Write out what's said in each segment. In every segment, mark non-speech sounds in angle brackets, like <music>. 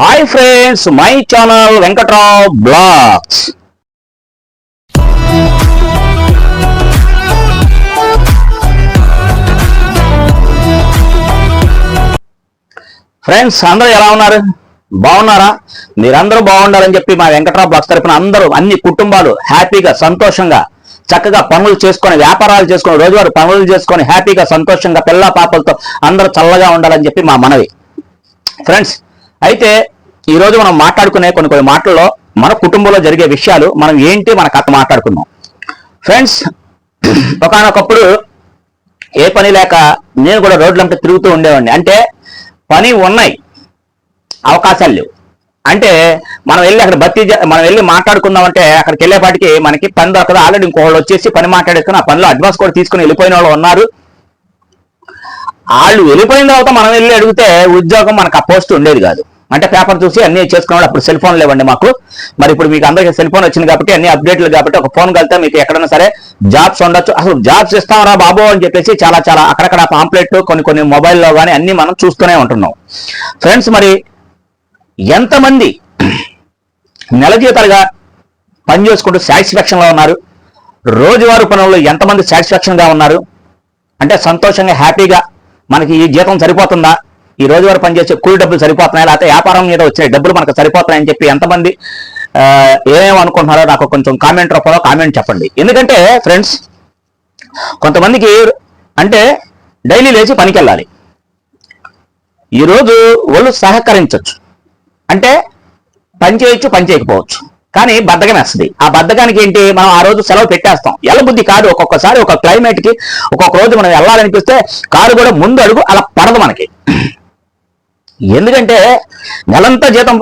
Hi friends my channel Venkatrao blogs friends అందరూ ఎలా ఉన్నారు? బాగున్నారా? మీరందరూ బాగుండాలని చెప్పి మా వెంకట్రావు బ్లాగ్స్ తరఫున అందరూ అన్ని కుటుంబాలు హ్యాపీగా సంతోషంగా చక్కగా పనులు చేసుకొని వ్యాపారాలు చేసుకొని రోజువారి పనులు చేసుకొని హ్యాపీగా సంతోషంగా పిల్ల పాపలతో అందరూ చల్లగా ఉండాలని చెప్పి మా మనవి. ఫ్రెండ్స్ అయితే ఈరోజు మనం మాట్లాడుకునే కొన్ని కొన్ని మాటల్లో మన కుటుంబంలో జరిగే విషయాలు మనం ఏంటి మన కథ మాట్లాడుకుందాం. ఫ్రెండ్స్ ఒకనొకప్పుడు ఏ పని లేక నేను కూడా రోడ్లంటే తిరుగుతూ ఉండేవాడిని. అంటే పని ఉన్నాయి అవకాశాలు లేవు. అంటే మనం వెళ్ళి అక్కడ భర్తీ మనం వెళ్ళి మాట్లాడుకుందాం అంటే అక్కడికి వెళ్ళేపాటికి మనకి పని దొరకదు. ఆల్రెడీ ఇంకోళ్ళు వచ్చేసి పని మాట్లాడేసుకుని ఆ పనిలో అడ్వాన్స్ కూడా తీసుకుని వెళ్ళిపోయిన వాళ్ళు ఉన్నారు. వాళ్ళు వెళ్ళిపోయిన తర్వాత మనం వెళ్ళి అడిగితే ఉద్యోగం మనకు ఆ పోస్ట్ ఉండేది కాదు. అంటే పేపర్ చూసి అన్ని చేసుకున్నాడు అప్పుడు సెల్ ఫోన్ లేవండి మాకు. మరి ఇప్పుడు మీకు అందరికీ సెల్ ఫోన్ వచ్చింది కాబట్టి అన్ని అప్డేట్లు కాబట్టి ఒక ఫోన్ కలితే మీకు ఎక్కడైనా సరే జాబ్స్ ఉండొచ్చు. అసలు జాబ్స్ ఇస్తామరా బాబు అని చెప్పేసి చాలా చాలా అక్కడక్కడ పాంప్లెట్ కొన్ని కొన్ని మొబైల్లో కానీ అన్ని మనం చూస్తూనే ఉంటున్నాం. ఫ్రెండ్స్ మరి ఎంతమంది నెల జీతాలుగా పని చేసుకుంటూ సాటిస్ఫాక్షన్లో ఉన్నారు? రోజువారు పనుల్లో ఎంతమంది సాటిస్ఫాక్షన్గా ఉన్నారు? అంటే సంతోషంగా హ్యాపీగా మనకి ఈ జీతం సరిపోతుందా? ఈ రోజువారీ పనిచేసే కూలి డబ్బులు సరిపోతున్నాయి? లేకపోతే వ్యాపారం మీద వచ్చే డబ్బులు మనకు సరిపోతున్నాయని చెప్పి ఎంతమంది ఏమేమి అనుకుంటున్నారో నాకు కొంచెం కామెంట్ రూపంలో కామెంట్ చెప్పండి. ఎందుకంటే ఫ్రెండ్స్ కొంతమందికి అంటే డైలీ లేచి పనికి వెళ్ళాలి ఈరోజు వాళ్ళు సహకరించవచ్చు అంటే పని చేయొచ్చు పని చేయకపోవచ్చు. కానీ బద్ధకం వేస్తుంది. ఆ బద్ధకానికి ఏంటి? మనం ఆ రోజు సెలవు పెట్టేస్తాం. ఎల్ల బుద్ధి కాదు. ఒక్కొక్కసారి ఒక క్లైమేట్కి ఒక్కొక్క రోజు మనం వెళ్ళాలనిపిస్తే కారు కూడా ముందు అడుగు అలా పడదు మనకి. ఎందుకంటే నెలంతా జీతం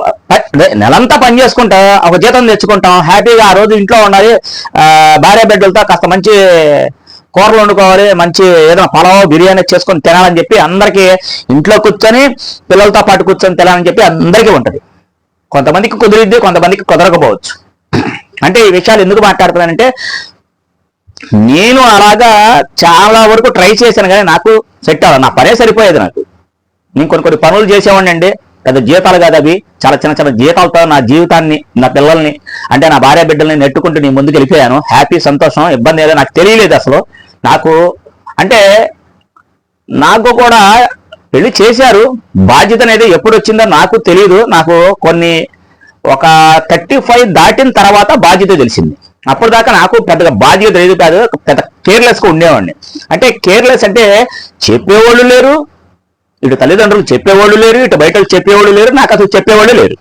నెలంతా పని చేసుకుంటా ఒక జీతం తెచ్చుకుంటాం హ్యాపీగా ఆ రోజు ఇంట్లో ఉండాలి భార్య బిడ్డలతో కాస్త మంచి కూరలు వండుకోవాలి మంచి ఏదైనా పొలవ బిర్యానీ చేసుకొని తినాలని చెప్పి అందరికీ ఇంట్లో కూర్చొని పిల్లలతో పాటు కూర్చొని తినాలని చెప్పి అందరికీ ఉంటుంది. కొంతమందికి కుదిరిద్ది కొంతమందికి కుదరకపోవచ్చు. అంటే ఈ విషయాలు ఎందుకు మాట్లాడుతున్నానంటే నేను అలాగా చాలా వరకు ట్రై చేశాను కానీ నాకు సెట్ అవ్వదు నా పనే సరిపోయేది నాకు. నేను కొన్ని కొన్ని పనులు చేసేవాడిని అండి. పెద్ద జీతాలు కాదు అవి. చాలా చిన్న చిన్న జీతాలతో నా జీవితాన్ని నా పిల్లల్ని అంటే నా భార్య బిడ్డల్ని నెట్టుకుంటూ నేను ముందుకు వెళ్ళిపోయాను. హ్యాపీ సంతోషం ఇబ్బంది ఏదో నాకు తెలియలేదు అసలు. నాకు అంటే నాకు కూడా పెళ్ళి చేశారు. బాధ్యత అనేది ఎప్పుడు వచ్చిందో నాకు తెలియదు నాకు కొన్ని ఒక థర్టీ ఫైవ్ దాటిన తర్వాత బాధ్యత తెలిసింది. అప్పుడు దాకా నాకు పెద్దగా బాధ్యత లేదు. కాదు పెద్ద కేర్లెస్గా ఉండేవాడిని. అంటే కేర్లెస్ అంటే చెప్పేవాళ్ళు లేరు ఇటు తల్లిదండ్రులు చెప్పేవాళ్ళు లేరు ఇటు బయటకు చెప్పేవాళ్ళు లేరు నాకు అసలు చెప్పేవాళ్ళు లేరు.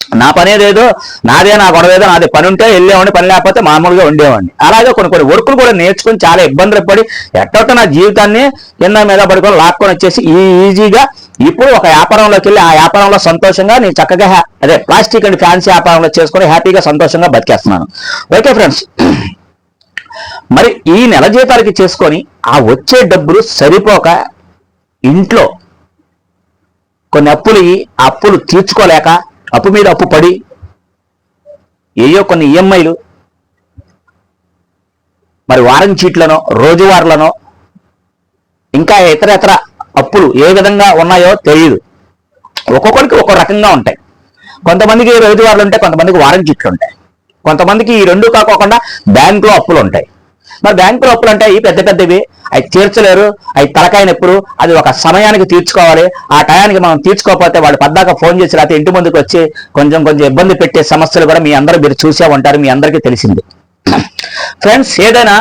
నా పని ఏదేదో నాదే నా గొడవ ఏదో నాది. పని ఉంటే వెళ్ళేవాడిని పని లేకపోతే మామూలుగా ఉండేవాడిని. అలాగే కొన్ని కొన్ని వర్కులు కూడా నేర్చుకుని చాలా ఇబ్బందులు పడి ఎట్టొట్ట నా జీవితాన్ని కింద మీద పడుకొని లాక్కొని వచ్చేసి ఈ ఈజీగా ఇప్పుడు ఒక వ్యాపారంలోకి వెళ్ళి ఆ వ్యాపారంలో సంతోషంగా నేను చక్కగా హ్యా- అదే ప్లాస్టిక్ అండ్ ఫ్యాన్సీ వ్యాపారంలో చేసుకొని హ్యాపీగా సంతోషంగా బతికేస్తున్నాను. Okay friends. మరి ఈ నెల జీతాలకి చేసుకొని ఆ వచ్చే డబ్బులు సరిపోక ఇంట్లో కొన్ని అప్పులు అప్పులు తీర్చుకోలేక అప్పు మీద అప్పు పడి ఏయో కొన్ని ఈఎంఐలు మరి వారం చీట్లనో రోజువారులనో ఇంకా ఇతర ఇతర అప్పులు ఏ విధంగా ఉన్నాయో తెలియదు ఒక్కొక్కరికి ఒక్కో రకంగా ఉంటాయి. కొంతమందికి రోజువారులు ఉంటాయి కొంతమందికి వారం చీట్లు ఉంటాయి. కొంతమందికి ఈ రెండు కాకోకుండా బ్యాంకులో అప్పులు ఉంటాయి. మరి బ్యాంకులో అప్పులు అంటే అవి పెద్ద పెద్దవి. అవి తీర్చలేరు. అవి తలకాయనప్పుడు అది ఒక సమయానికి తీర్చుకోవాలి. ఆ టయానికి మనం తీర్చుకోకపోతే వాళ్ళు పద్దాక ఫోన్ చేసి లేకపోతే ఇంటి ముందుకు వచ్చి కొంచెం కొంచెం ఇబ్బంది పెట్టే సమస్యలు కూడా మీ అందరూ మీరు చూసే ఉంటారు. మీ అందరికీ తెలిసింది. <clears throat> ఫ్రెండ్స్ ఏదైనా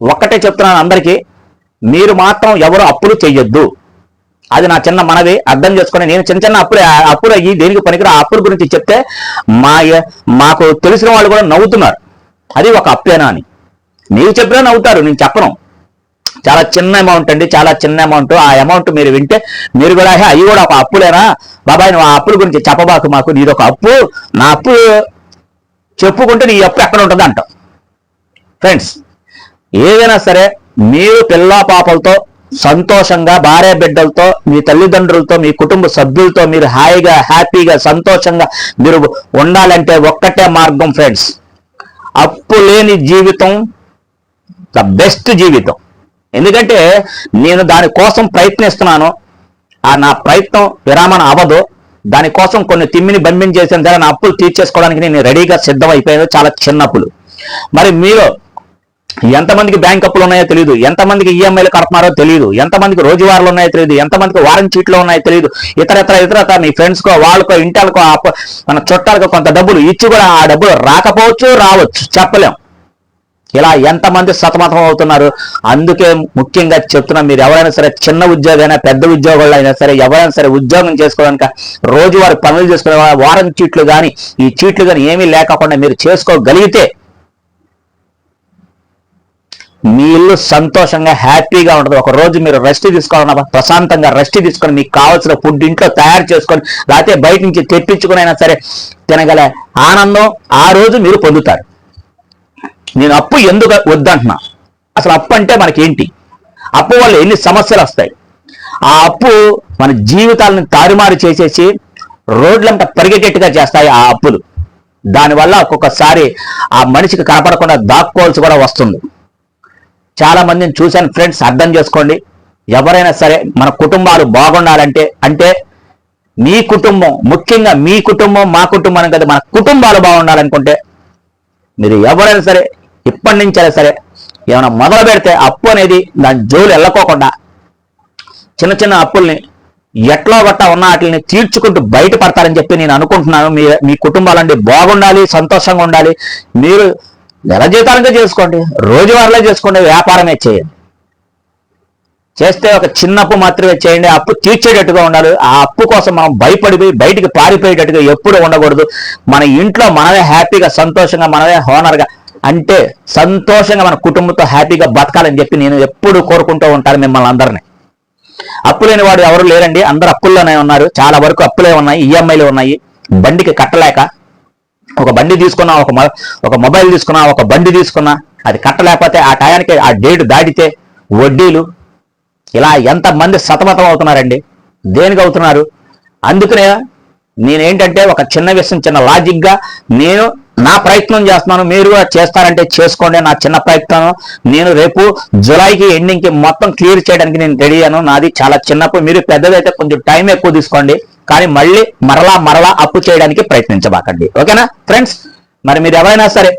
ఒక్కటే చెప్తున్నాను అందరికీ. మీరు మాత్రం ఎవరు అప్పులు చెయ్యొద్దు. అది నా చిన్న మనవి. అర్థం చేసుకొని నేను చిన్న చిన్న అప్పులు అప్పులు అయ్యి దేనికి పనికిరా ఆ అప్పుల గురించి చెప్తే మా మాకు తెలిసిన వాళ్ళు కూడా నవ్వుతున్నారు. అది ఒక అప్పేనా అని. నీవు చెప్పినా నవ్వుతారు నేను చెప్పను. చాలా చిన్న అమౌంట్ అండి చాలా చిన్న అమౌంట్ ఆ అమౌంట్ మీరు వింటే మీరు కూడా అవి కూడా ఒక అప్పులేనా? బాబాయ్ నువ్వు ఆ అప్పుల గురించి చెప్పబాకు మాకు నీది ఒక అప్పు. నా అప్పు చెప్పుకుంటే నీ అప్పు ఎక్కడ ఉంటుంది అంటాం. ఫ్రెండ్స్ ఏదైనా సరే మీరు పిల్ల పాపలతో సంతోషంగా భార్య బిడ్డలతో మీ తల్లిదండ్రులతో మీ కుటుంబ సభ్యులతో మీరు హాయిగా హ్యాపీగా సంతోషంగా మీరు ఉండాలంటే ఒక్కటే మార్గం ఫ్రెండ్స్ అప్పు లేని జీవితం ద బెస్ట్ జీవితం. ఎందుకంటే నేను దానికోసం ప్రయత్నిస్తున్నాను. ఆ నా ప్రయత్నం విరామణ అవ్వదు. దానికోసం కొన్ని తిమ్మిని బంబిని చేసిన సరే నా అప్పులు తీర్చేసుకోవడానికి నేను రెడీగా సిద్ధం అయిపోయాను చాలా చిన్న అప్పులు. మరి మీరు ఎంతమందికి బ్యాంక్ అప్పులు ఉన్నాయో తెలియదు ఎంతమందికి ఈఎంఐలు కడుతున్నారో తెలియదు ఎంతమందికి రోజువారీలు ఉన్నాయో తెలియదు ఎంతమందికి వారం చీట్లు ఉన్నాయో తెలియదు ఇతర ఇతర ఇతర మీ ఫ్రెండ్స్కో వాళ్ళకో ఇంటాలకో మన చుట్టాలకో కొంత డబ్బులు ఇచ్చి కూడా ఆ డబ్బులు రాకపోవచ్చు రావచ్చు. చెప్పలేం. ఇలా ఎంతమంది సతమతం అవుతున్నారు? అందుకే ముఖ్యంగా చెప్తున్నా మీరు ఎవరైనా సరే చిన్న ఉద్యోగైనా పెద్ద ఉద్యోగాలు అయినా సరే ఎవరైనా సరే ఉద్యోగం చేసుకోవడానికి రోజువారి పనులు చేసుకునే వారం చీట్లు కానీ ఈ చీట్లు కానీ ఏమీ లేకుండా మీరు చేసుకోగలిగితే మీ ఇల్లు సంతోషంగా హ్యాపీగా ఉంటుంది. ఒక రోజు మీరు రెస్ట్ తీసుకోవాలన్నా ప్రశాంతంగా రెస్ట్ తీసుకొని మీకు కావాల్సిన ఫుడ్ ఇంట్లో తయారు చేసుకొని లేకపోతే బయట నుంచి తెప్పించుకునైనా సరే తినగల ఆనందం ఆ రోజు మీరు పొందుతారు. నేను అప్పు ఎందుకు వద్దంటున్నా? అసలు అప్పు అంటే మనకి ఏంటి అప్పు వల్ల ఎన్ని సమస్యలు వస్తాయి? ఆ అప్పు మన జీవితాలను తారుమారు చేసేసి రోడ్లంట పరిగెట్టేట్టుగా చేస్తాయి ఆ అప్పులు. దానివల్ల ఒక్కొక్కసారి ఆ మనిషికి కనపడకుండా దాక్కోవాల్సి కూడా వస్తుంది. చాలా మందిని చూశాను ఫ్రెండ్స్ అర్థం చేసుకోండి. ఎవరైనా సరే మన కుటుంబాలు బాగుండాలంటే అంటే మీ కుటుంబం ముఖ్యంగా మీ కుటుంబం మా కుటుంబం కదా మన కుటుంబాలు బాగుండాలనుకుంటే మీరు ఎవరైనా సరే ఇప్పటి నుంచైనా సరే ఏమైనా మొదలు పెడితే అప్పు అనేది దాని జోలు వెళ్ళకోకుండా చిన్న చిన్న అప్పుల్ని ఎట్లా గట్ట ఉన్న వాటిని తీర్చుకుంటూ బయటపడతారని చెప్పి నేను అనుకుంటున్నాను. మీ మీ కుటుంబాలండి బాగుండాలి సంతోషంగా ఉండాలి. మీరు నెల జీతాలుగా చేసుకోండి రోజువారీలో చేసుకోండి వ్యాపారమే చేయండి. చేస్తే ఒక చిన్న అప్పు మాత్రమే చేయండి. అప్పు తీర్చేటట్టుగా ఉండాలి. ఆ అప్పు కోసం మనం భయపడిపోయి బయటికి పారిపోయేటట్టుగా ఎప్పుడు ఉండకూడదు. మన ఇంట్లో మనమే హ్యాపీగా సంతోషంగా మనమే హోనర్గా అంటే సంతోషంగా మన కుటుంబంతో హ్యాపీగా బతకాలని చెప్పి నేను ఎప్పుడు కోరుకుంటూ ఉంటాను మిమ్మల్ని అందరినీ. అప్పు లేని వాడు ఎవరు లేరండి. అందరు అప్పుల్లోనే ఉన్నారు. చాలా వరకు అప్పులే ఉన్నాయి. ఈఎంఐలు ఉన్నాయి. బండికి కట్టలేక ఒక బండి తీసుకున్నా ఒక మొ- ఒక మొబైల్ తీసుకున్నా ఒక బండి తీసుకున్నా అది కట్టలేకపోతే ఆ టయానికి ఆ డేట్ దాటితే వడ్డీలు ఇలా ఎంతమంది సతమతం అవుతున్నారండి దేనికి అవుతున్నారు? అందుకనే నేనేంటంటే ఒక చిన్న విషయం చిన్న లాజిక్గా నేను నా ప్రయత్నం చేస్తున్నాను మీరు చేస్తారంటే చేసుకోండి నా చిన్న ప్రయత్నం. నేను రేపు జులైకి ఎండింగ్కి మొత్తం క్లియర్ చేయడానికి నేను రెడీ అయ్యాను. నాది చాలా చిన్నప్పుడు మీరు పెద్దదైతే కొంచెం టైం ఎక్కువ తీసుకోండి. కానీ మళ్ళీ మరలా మరలా అప్పు చేయడానికి ప్రయత్నించబాకండి. ఓకేనా? ఫ్రెండ్స్ మరి మీరు ఎవరైనా సరే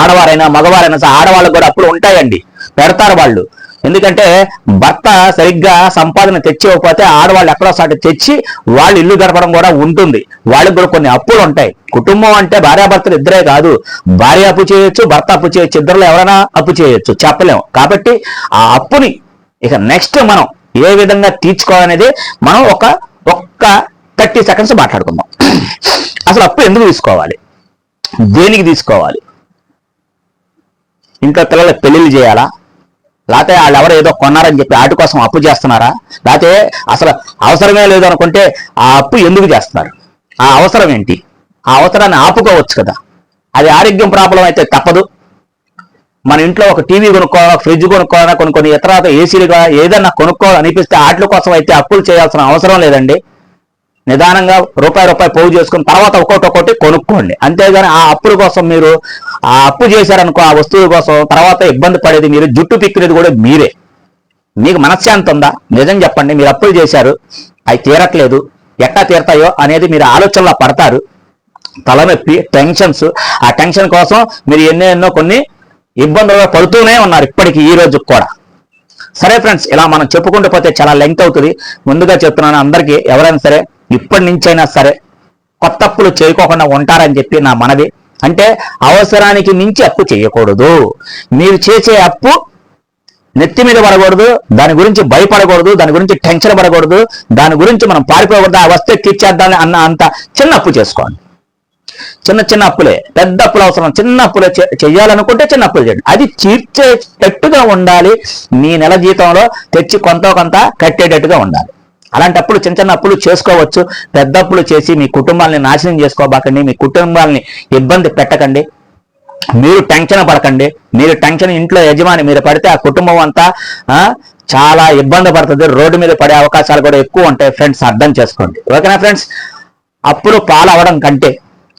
ఆడవారైనా మగవారైనా సరే ఆడవాళ్ళకు కూడా అప్పులు ఉంటాయండి. పెడతారు వాళ్ళు. ఎందుకంటే భర్త సరిగ్గా సంపాదన తెచ్చివ్వకపోతే ఆడవాళ్ళు ఎక్కడో సాటి తెచ్చి వాళ్ళు ఇల్లు గడపడం కూడా ఉంటుంది. వాళ్ళకి కూడా కొన్ని అప్పులు ఉంటాయి. కుటుంబం అంటే భార్యాభర్తలు ఇద్దరే కాదు. భార్య అప్పు చేయొచ్చు భర్త అప్పు చేయొచ్చు ఇద్దరులో ఎవరైనా అప్పు చేయొచ్చు. చెప్పలేము. కాబట్టి ఆ అప్పుని ఇక నెక్స్ట్ మనం ఏ విధంగా తీర్చుకోవాలనేది మనం ఒక ఒక్క థర్టీ సెకండ్స్ మాట్లాడుకుందాం. అసలు అప్పు ఎందుకు తీసుకోవాలి? దేనికి తీసుకోవాలి? ఇంట్లో పిల్లలకు పెళ్ళిళ్ళు చేయాలా? లేకపోతే వాళ్ళు ఎవరు ఏదో కొన్నారని చెప్పి వాటి కోసం అప్పు చేస్తున్నారా? లేకపోతే అసలు అవసరమే లేదు అనుకుంటే ఆ అప్పు ఎందుకు చేస్తున్నారు? ఆ అవసరం ఏంటి? ఆ అవసరాన్ని ఆపుకోవచ్చు కదా. అది ఆరోగ్యం ప్రాబ్లం అయితే తప్పదు. మన ఇంట్లో ఒక టీవీ కొనుక్కోవాలా ఫ్రిడ్జ్ కొనుక్కోవాలా కొన్ని కొన్ని ఇతర ఏసీలుగా ఏదైనా కొనుక్కోవాలనిపిస్తే వాటి కోసం అయితే అప్పులు చేయాల్సిన అవసరం లేదండి. నిదానంగా రూపాయి రూపాయి పోగు చేసుకుని తర్వాత ఒక్కొక్కటి ఒక్కొక్కటి కొనుక్కోండి. అంతేగాని ఆ అప్పుల కోసం మీరు ఆ అప్పు చేశారనుకో ఆ వస్తువు కోసం తర్వాత ఇబ్బంది పడేది మీరు జుట్టు పిక్కినది కూడా మీరే. మీకు మనశ్శాంతి ఉందా? నిజం చెప్పండి మీరు అప్పులు చేశారు అవి తీరట్లేదు ఎట్టా తీరతాయో అనేది మీరు ఆలోచనలో పడతారు. తలనొప్పి టెన్షన్స్ ఆ టెన్షన్ కోసం మీరు ఎన్నో ఎన్నో కొన్ని ఇబ్బందులు పడుతూనే ఉన్నారు ఇప్పటికి ఈ రోజు కూడా. సరే ఫ్రెండ్స్ ఇలా మనం చెప్పుకుంటూ పోతే చాలా లెంగ్త్ అవుతుంది. ముందుగా చెప్తున్నాను అందరికీ ఎవరైనా సరే ఇప్పటి నుంచైనా సరే కొత్త అప్పులు చేయకోకుండా ఉంటారని చెప్పి నా మనవి. అంటే అవసరానికి మించి అప్పు చేయకూడదు. మీరు చేసే అప్పు నెత్తి మీద పడకూడదు దాని గురించి భయపడకూడదు దాని గురించి టెన్షన్ పడకూడదు దాని గురించి మనం పారిపోకూడదు ఆ వస్తే తీర్చేద్దాం అన్న అంత చిన్న అప్పు చేసుకోండి. చిన్న చిన్న అప్పులే. పెద్ద అప్పులు అవసరం. చిన్న అప్పులే చెయ్యాలనుకుంటే చిన్న అప్పులు చేయండి. అది తీర్చేటట్టుగా ఉండాలి. మీ నెల జీతంలో తెచ్చి కొంత కొంత కట్టేటట్టుగా ఉండాలి. అలాంటప్పుడు చిన్న చిన్న అప్పులు చేసుకోవచ్చు. పెద్ద అప్పులు చేసి మీ కుటుంబాలని నాశనం చేసుకోబాకండి. మీ కుటుంబాలని ఇబ్బంది పెట్టకండి. మీరు టెన్షన్ పడకండి. మీరు టెన్షన్ ఇంట్లో యజమాని మీరు పడితే ఆ కుటుంబం అంతా చాలా ఇబ్బంది పడుతుంది. రోడ్డు మీద పడే అవకాశాలు కూడా ఎక్కువ ఉంటాయి. ఫ్రెండ్స్ అర్థం చేసుకోండి. ఓకేనా ఫ్రెండ్స్? అప్పులు పాలవడం కంటే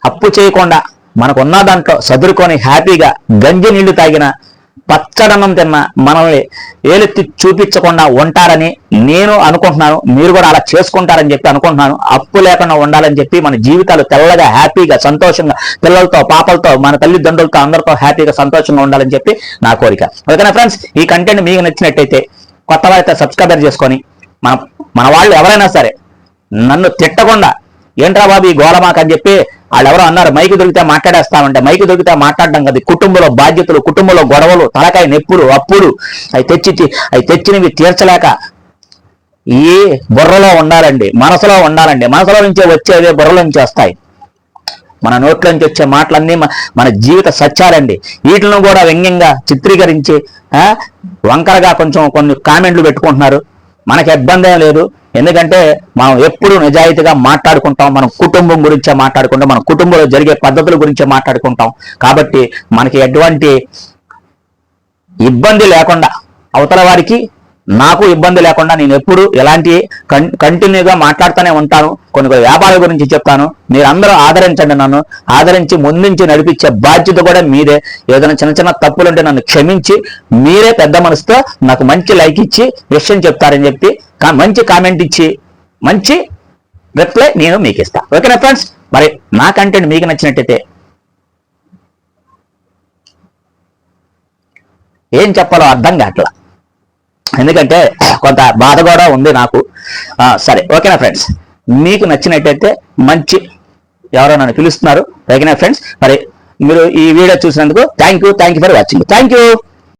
అప్పు చేయకుండా మనకు ఉన్న దాంట్లో సదురుకొని హ్యాపీగా గంజి నీళ్ళు తాగిన పచ్చదనం తిన్న మనల్ని ఏలెత్తి చూపించకుండా ఉంటారని నేను అనుకుంటున్నాను. మీరు కూడా అలా చేసుకుంటారని చెప్పి అనుకుంటున్నాను. అప్పు లేకుండా ఉండాలని చెప్పి మన జీవితాలు తెల్లగా హ్యాపీగా సంతోషంగా పిల్లలతో పాపలతో మన తల్లిదండ్రులతో అందరితో హ్యాపీగా సంతోషంగా ఉండాలని చెప్పి నా కోరిక. ఓకేనా ఫ్రెండ్స్? ఈ కంటెంట్ మీకు నచ్చినట్టయితే కొత్త వారైతే సబ్స్క్రైబర్ చేసుకొని మన మన వాళ్ళు ఎవరైనా సరే నన్ను తిట్టకుండా ఏంట్రా బాబు ఈ గోలమాక అని చెప్పి వాళ్ళు ఎవరో అన్నారు మైకి దొరికితే మాట్లాడేస్తామంటే మైకి దొరికితే మాట్లాడడం కదా. కుటుంబంలో బాధ్యతలు కుటుంబంలో గొడవలు తలకాయ నొప్పులు అప్పులు అవి తెచ్చి అవి తెచ్చినవి తీర్చలేక ఈ బుర్రలో ఉండాలండి మనసులో ఉండాలండి. మనసులో నుంచే వచ్చేవే బుర్రలో నుంచి వస్తాయి. మన నోట్ల నుంచి వచ్చే మాటలన్నీ మన జీవిత సత్యాలండి. వీటిని కూడా వ్యంగ్యంగా చిత్రీకరించి ఆ, వంకరగా కొంచెం కొన్ని కామెంట్లు పెట్టుకుంటున్నారు. మనకి ఇబ్బంది ఏం లేదు. ఎందుకంటే మనం ఎప్పుడు నిజాయితీగా మాట్లాడుకుంటాం. మనం కుటుంబం గురించే మాట్లాడుకుంటాం. మన కుటుంబంలో జరిగే పద్ధతుల గురించే మాట్లాడుకుంటాం. కాబట్టి మనకి ఎటువంటి ఇబ్బంది లేకుండా అవతల వారికి నాకు ఇబ్బంది లేకుండా నేను ఎప్పుడు ఎలాంటి కన్ కంటిన్యూగా మాట్లాడుతూనే ఉంటాను. కొన్ని కొన్ని వ్యాపారాల గురించి చెప్తాను. మీరు అందరూ ఆదరించండి నన్ను. ఆదరించి ముందుంచి నడిపించే బాధ్యత కూడా మీదే. ఏదైనా చిన్న చిన్న తప్పులుంటే నన్ను క్షమించి మీరే పెద్ద మనసుతో నాకు మంచి లైక్ ఇచ్చి విషయం చెప్తారని చెప్పి మంచి కామెంట్ ఇచ్చి మంచి రిప్లై నేను మీకు ఇస్తా ఓకేనా ఫ్రెండ్స్? మరి నా కంటెంట్ మీకు నచ్చినట్టయితే ఏం చెప్పాలో అర్థం కావట్లా. ఎందుకంటే కొంత బాధ కూడా ఉంది నాకు. సరే ఓకేనా ఫ్రెండ్స్? మీకు నచ్చినట్టయితే మంచి ఎవరో నన్ను పిలుస్తున్నారు. ఓకేనా ఫ్రెండ్స్? మరి మీరు ఈ వీడియో చూసినందుకు thank you thank you for watching. Thank you!